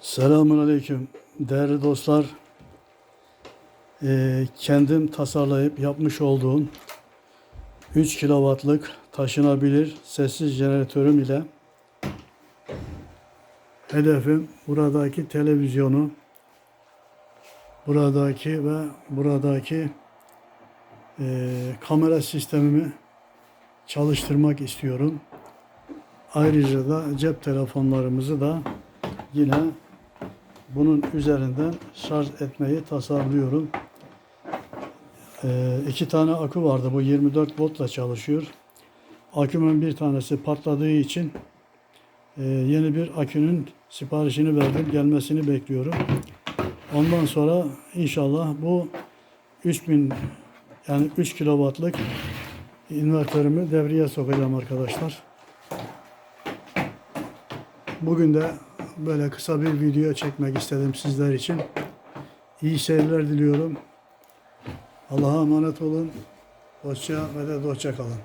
Selamun Aleyküm. Değerli dostlar, eee, kendim tasarlayıp yapmış olduğum 3 kilowattlık taşınabilir sessiz jeneratörüm ile hedefim buradaki televizyonu, buradaki ve buradaki eee, kamera sistemimi çalıştırmak istiyorum. Ayrıca da cep telefonlarımızı da yine bunun üzerinden şarj etmeyi tasarlıyorum. Ee, iki tane akü vardı. Bu 24 voltla çalışıyor. Akümün bir tanesi patladığı için e, yeni bir akünün siparişini verdim. Gelmesini bekliyorum. Ondan sonra inşallah bu 3000 yani 3 kilowattlık invertörümü devreye sokacağım arkadaşlar. Bugün de böyle kısa bir video çekmek istedim sizler için. İyi seyirler diliyorum. Allah'a emanet olun. Hoşça ve de hoşça kalın.